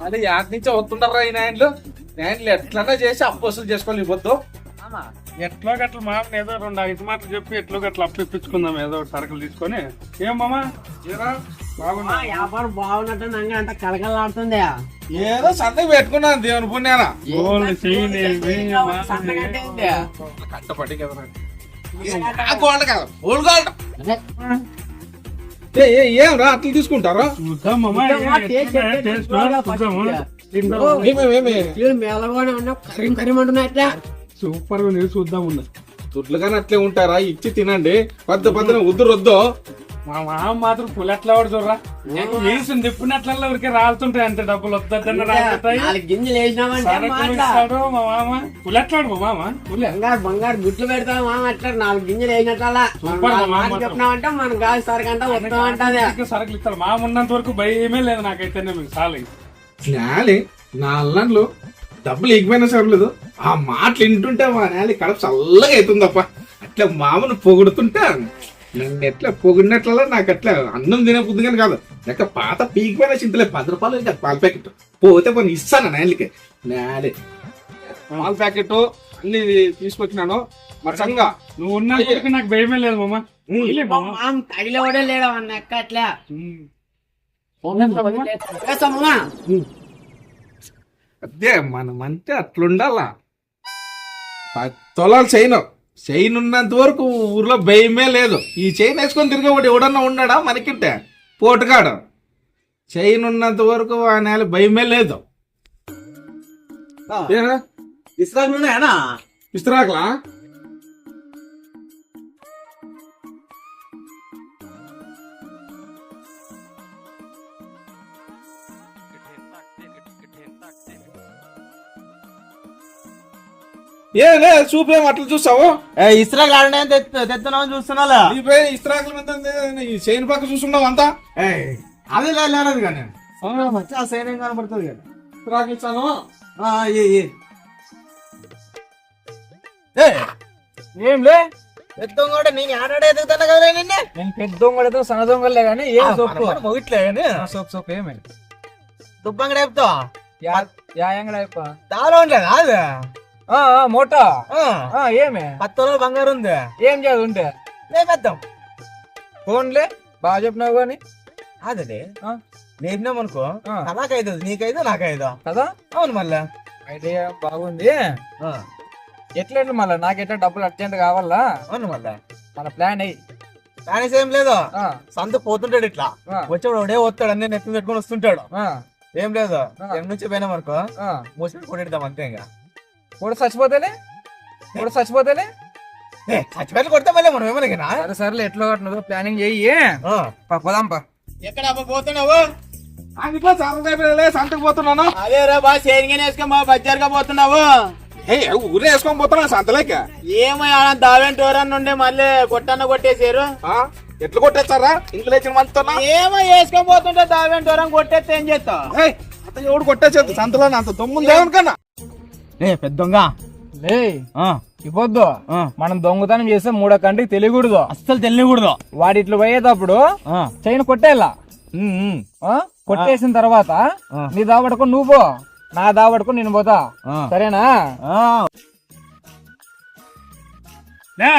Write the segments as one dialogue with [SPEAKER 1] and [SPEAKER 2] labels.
[SPEAKER 1] అది యాడ్ నుంచి వస్తుంటారా ఈ నాయన్లు. నాయన్లు ఎట్లన్నా చేసి అప్పు వసూలు చేసుకోవాలి ఇవ్వద్దు.
[SPEAKER 2] ఎట్లో గట్ల మామ ఏదో రెండు ఐదు మాటలు చెప్పి ఎట్లో గట్ల అప్పిప్పించుకుందాం ఏదో ఒకటి సరుకులు తీసుకొని. ఏం మామా? ఏరా? బాగున్నా
[SPEAKER 3] వ్యాపారం బాగున్నట్టు నంగా అంత కలకలాడుతుంది
[SPEAKER 1] ఏదో సంతకు పెట్టుకున్నాను దేవుని పుణ్యాన. కట్టపడి కదా గోల్డ్ కదా. Gold gold. ఏ రా అట్లా తీసుకుంటారా?
[SPEAKER 3] ఉన్నా
[SPEAKER 2] సూపర్గా చూద్దాం ఉన్నది
[SPEAKER 1] దుడ్లుగానే అట్లే ఉంటారా? ఇచ్చి తినండి. పెద్ద పెద్ద ఉద్దురు వద్దు
[SPEAKER 2] మా మామ మాత్రం పులెట్లా వాడు చూడరా వేసింది తిప్పినట్లల్లా ఊరికే రాలుతుంటాయి అంతే డబ్బులు వద్దన్న రాలుతాయి.
[SPEAKER 3] నాలుగు గింజలు వేసినామంటే
[SPEAKER 2] సరుకులు
[SPEAKER 3] మాట్లా
[SPEAKER 2] ఇస్తాడు మా మామ. పులెట్లాడు మా మామ? పులె.
[SPEAKER 3] బంగారు బంగారు గుట్లు పెడతాం మామ అట్లా. నాలుగు గింజలు వేసినట్లా
[SPEAKER 2] మామ.
[SPEAKER 3] చెప్పినామంటే మన గాలి సరికంటే వస్తామంటది
[SPEAKER 2] ఇంకా సరుకులు ఇస్తాడు. మా ఉన్నంత వరకు భయమే లేదు నాకైతే మీకు. చాలు
[SPEAKER 1] నేలి నా అల్లండ్లు డబ్బులు ఎగిపోయినా సరలేదు. ఆ మాటలు వింటుంటే మా నేలి కడుపు చల్లగా అవుతుందప్ప అట్లా మామను పొగుడుతుంటే నన్ను ఎట్లా పొగిడినట్ల నాకు అట్లా అన్నం తినే బుద్ధి కానీ కాదు. లెక్క పాత పీకిపోయిన చింతలే పది రూపాయలు ఇంకా పాల ప్యాకెట్. పోతే పని ఇస్తాను నేలికి నేలి పాల ప్యాకెట్ అన్ని తీసుకొచ్చినాను. మచ్చంగా
[SPEAKER 2] నువ్వు వరకు నాకు భయమే లేదు మామ. ఇలే మామ.
[SPEAKER 3] మామ తగిలేవాడే లేడా అన్న ఎక్క అట్లా.
[SPEAKER 1] అదే మనం అంటే అట్లుండాలా తొలాలు చైన్ చైన్ ఉన్నంత వరకు ఊర్లో భయమే లేదు. ఈ చైన్ వేసుకొని తిరిగేవాడు ఎవడన్నా ఉన్నాడా? మనకింటే. పోటుగాడు. చైన్ ఉన్నంత వరకు ఆ నేల భయమే లేదు. ఏనా?
[SPEAKER 3] ఇస్తాను
[SPEAKER 1] ఇస్తరాకులా ఏ లే చూపేం అట్లా చూస్తావు?
[SPEAKER 4] ఇస్రాక్ ఆడనే తెస్తున్నావు చూస్తున్నా
[SPEAKER 1] ఇస్త్రాకుల మీద చైన్ పక్క చూస్తున్నావు అంతా?
[SPEAKER 4] అది లేదు కానీ. ఆ. సైన్ ఏం కదా ఆ, ఏ,
[SPEAKER 5] లే?
[SPEAKER 4] పెద్ద నేను ఆడాడే కదా నిన్నే?
[SPEAKER 5] నేను పెద్ద దొంగలతో సన్న దొంగలే కానీ ఏం సొప్పు
[SPEAKER 4] మొగిట్లే కానీ.
[SPEAKER 5] సొప్పు సొప్పు ఏమి అయిపో
[SPEAKER 4] ఉండలేదు అది
[SPEAKER 5] మోటా.
[SPEAKER 4] ఆ,
[SPEAKER 5] ఆ, ఏమి?
[SPEAKER 4] పత్తోలో బంగారు ఉంది.
[SPEAKER 5] ఏం చేయదు ఉంటే?
[SPEAKER 4] లేపేద్దాం
[SPEAKER 5] ఫోన్లే? బాగా చెప్పినావు కానీ?
[SPEAKER 4] అదే
[SPEAKER 5] ఆ.
[SPEAKER 4] లేపినామనుకో
[SPEAKER 5] ఆ.
[SPEAKER 4] నాకైదు నీకైదు నాకైదు?
[SPEAKER 5] కదా?
[SPEAKER 4] అవును మళ్ళా.
[SPEAKER 5] ఐడియా బాగుంది.
[SPEAKER 4] ఆ,
[SPEAKER 5] ఎట్లా మళ్ళీ? నాకు ఎట్లా డబ్బులు అర్జెంట్ కావాలా?
[SPEAKER 4] అవును మళ్ళా.
[SPEAKER 5] మన ప్లాన్ అయ్యి
[SPEAKER 4] కానీ ఏం లేదు.
[SPEAKER 5] ఆ,
[SPEAKER 4] సంత పోతుంటాడు ఇట్లా.
[SPEAKER 5] ఆ,
[SPEAKER 4] వచ్చేవాడు ఒకడే వస్తాడు అన్నీ నెత్తి పెట్టుకొని వస్తుంటాడు. ఏం లేదు. ఎన్ని నుంచి పోయినాం అనుకో
[SPEAKER 5] ఆ.
[SPEAKER 4] మూసి కొట్టేద్దాం అంతే ఇంకా
[SPEAKER 5] కూడా చచ్చిపోతేలే కూడా చచ్చిపోతేలే
[SPEAKER 4] ఏ, చచ్చిపోయి కొడితే మళ్ళీ మనం ఏమన్నా
[SPEAKER 5] సరే సరేలే ఎట్లా కట్టినదో ప్లానింగ్ చెయ్యి పా, పోదాంపా
[SPEAKER 4] ఎక్కడ అబ్బా పోతున్నావు?
[SPEAKER 1] అందుకో సంతకు సంతకు పోతున్నాను.
[SPEAKER 4] అదే రా బా సేరింగ్ వేసుకొని బా బజ్జారుగా పోతున్నావు.
[SPEAKER 1] ఊరే వేసుకొని పోతున్నా సంతలేక
[SPEAKER 4] ఏమో ఆడ దావెంట్ ఎవరన్నా ఉండే మళ్ళీ కొట్టన్న కొట్టేసారు
[SPEAKER 1] ఆ? ఎట్లు కొట్టేస్తారా? ఇంట్లో
[SPEAKER 4] ఏమో వేసుకొని పోతుంటే దావెంట్ ఎవరన్నా కొట్టేస్తే ఏం చేస్తావు?
[SPEAKER 1] అంత ఎవడు కొట్టేసేది? సంతలో అంత దొమ్ముంది
[SPEAKER 4] ఏ పెద్దగా
[SPEAKER 5] లే ఇవ్వద్దు. మనం దొంగతనం చేస్తే మూడో కంటికి తెలియకూడదు.
[SPEAKER 4] అస్సలు తెలియకూడదు.
[SPEAKER 5] వాడి ఇట్లా పోయేటప్పుడు చైన్ కొట్టేలా? కొట్టేసిన తర్వాత నీ దాబడుకో నువ్వు పో. నా దాబడుకో నేను పోతా. సరేనా?
[SPEAKER 2] లే,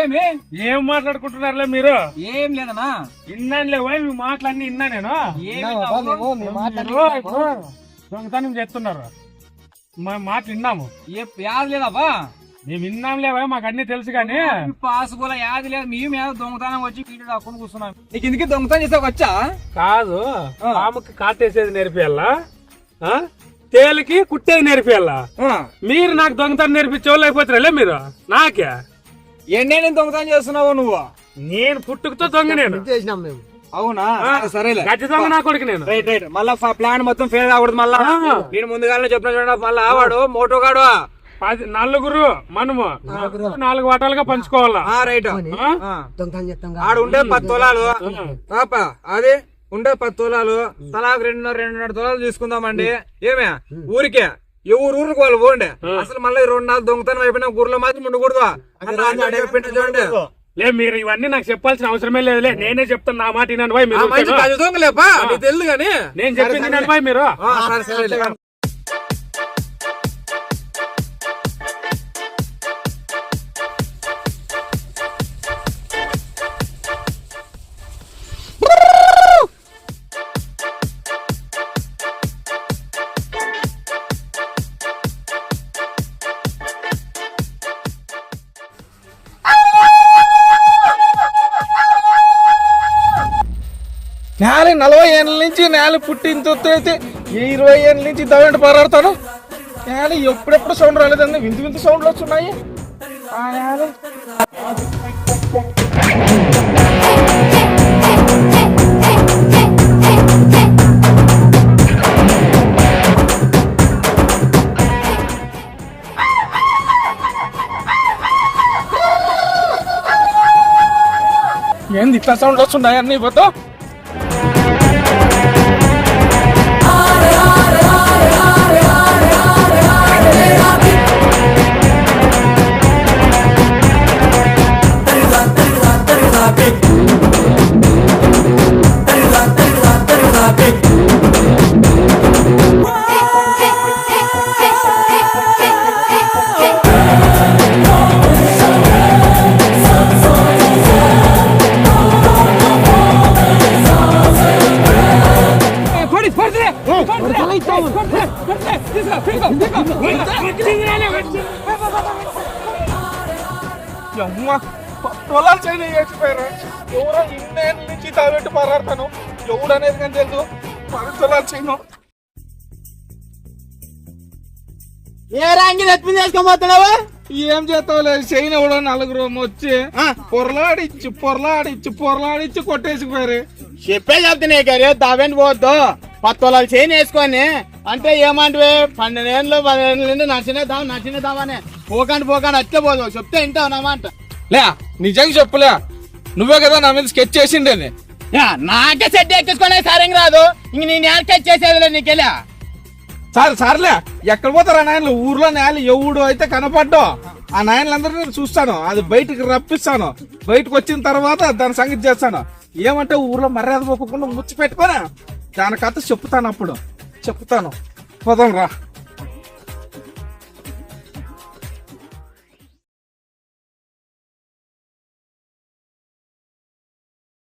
[SPEAKER 5] ఏమి?
[SPEAKER 2] ఏం మాట్లాడుకుంటున్నారులే మీరు?
[SPEAKER 5] ఏం లేదనా
[SPEAKER 2] ఇన్నానులే పోయి మీ మాటలన్నీ ఇన్నా నేను. దొంగతనం చేస్తున్నారు. మా మాట విన్నాము.
[SPEAKER 5] ఏ యాది లేదబ్బా?
[SPEAKER 2] మేము విన్నాంలే పోయి మాకు అన్ని తెలుసు కానీ.
[SPEAKER 5] పాసుగోల యాది లేదు. మేము ఏదో దొంగతనం వచ్చి వీడియో దాక్కుని కూర్చున్నాం. నీకు ఇందుకే దొంగతనం చేసావు వచ్చా?
[SPEAKER 2] కాదు పాముకి కాటేసేది నేర్పియాలా? ఆ? తేలికి కుట్టేది నేర్పియాలా? మీరు నాకు దొంగతనం నేర్పించే లేకపోతే మీరు? నాకే?
[SPEAKER 5] ఎన్నే నేను దొంగతనం చేస్తున్నావు నువ్వు?
[SPEAKER 2] నేను పుట్టుకతో దొంగ నేను.
[SPEAKER 3] చేసినాం మేము.
[SPEAKER 5] అవునా? సరే, సరేలే.
[SPEAKER 2] నా కొడుకు నేను.
[SPEAKER 5] Right right. మళ్ళా ప్లాన్ మొత్తం ఫెయిల్ కాకూడదు మళ్ళా. నేను ముందుగానే చెప్పిన చూడండి మళ్ళా వాడు మోటో గాడు.
[SPEAKER 2] పది నలుగురు మనము. నాలుగు వాటాలుగా పంచుకోవాలా?
[SPEAKER 5] ఆ రైట్.
[SPEAKER 2] ఆ?
[SPEAKER 3] దొంగతనం చేస్తాం
[SPEAKER 5] ఆడు ఉండే పది తొలాలు. పాప అది ఉండే పది తొలాలు. తలాకు రెండున్నర రెండున్నర తొలాలు తీసుకుందామండి. ఏమే? ఊరికే. ఎవరు ఊరికి వాళ్ళు పోండి. అసలు మళ్ళీ రెండు నాలుగు దొంగతనం అయిపోయినా ఊర్లో మాత్రం ఉండకూడదు. చూడండి.
[SPEAKER 2] లే మీరు ఇవన్నీ నాకు చెప్పాల్సిన అవసరమే లేదులే. నేనే చెప్తాను నా మాట వినండి బాయ్ మీరు
[SPEAKER 5] మంచి
[SPEAKER 2] నేను
[SPEAKER 1] నేల నలభై ఏళ్ళ నుంచి నేల పుట్టిన అయితే ఇరవై ఏళ్ళ నుంచి దవంటి పారాడతాను. నేల ఎప్పుడెప్పుడు సౌండ్ రాలేదండి. వింత వింత సౌండ్లు వస్తున్నాయి. ఏంది ఇట్లా సౌండ్ వస్తున్నాయి అన్నీ పోతా పొలాలు చేయని వేసిపోయారు ఎవరో ఇన్నేళ్ళ నుంచి తాగట్టు పారాడతాను ఎవడు అనేది కానీ తెలుసు. పొలాలు చేయను.
[SPEAKER 6] ఏ రాంగి నెత్తిని చేసుకోబోతున్నావు
[SPEAKER 1] ఏం చేస్తావు లేదు చేయని ఎవడో నలుగురు వచ్చి పొరలాడిచ్చి పొరలాడిచ్చి పొరలాడిచ్చి కొట్టేసిపోయారు.
[SPEAKER 6] చెప్పే చెప్తున్నా గారు దావెంటి పోవద్దు. పత్తొలాలు చేయని వేసుకొని. అంటే ఏమంటే పన్నెండేళ్ళు పదిహేను నుండి నచ్చినేద్దాం నచ్చినేద్దామని పోకండి పోకండి అట్లే పోదు. చెప్తే వింటావు నా మాట.
[SPEAKER 1] లే నిజంగా చెప్పులే నువ్వే కదా నా మీద స్కెచ్ చేసిండేది.
[SPEAKER 6] యా, నాకే సెట్ ఎక్కించుకునే సరేం రాదు ఇంక నేను ఎక్కడ చేసేదిలే నీకెళ్ళా
[SPEAKER 1] సార్ సార్లే ఎక్కడ పోతారు ఆ నాయనలు? ఊర్లో నాయలు ఎవడు అయితే కనపడ్డో ఆ నాయనలందరూ నేను చూస్తాను. అది బయటికి రప్పిస్తాను. బయటకు వచ్చిన తర్వాత దాని సంగతి చేస్తాను. ఏమంటే ఊర్లో మర్యాద పోకుండా ముచ్చి పెట్టుకొని దాని కథ చెప్తాను అప్పుడు. చెప్తాను. పోదాం రా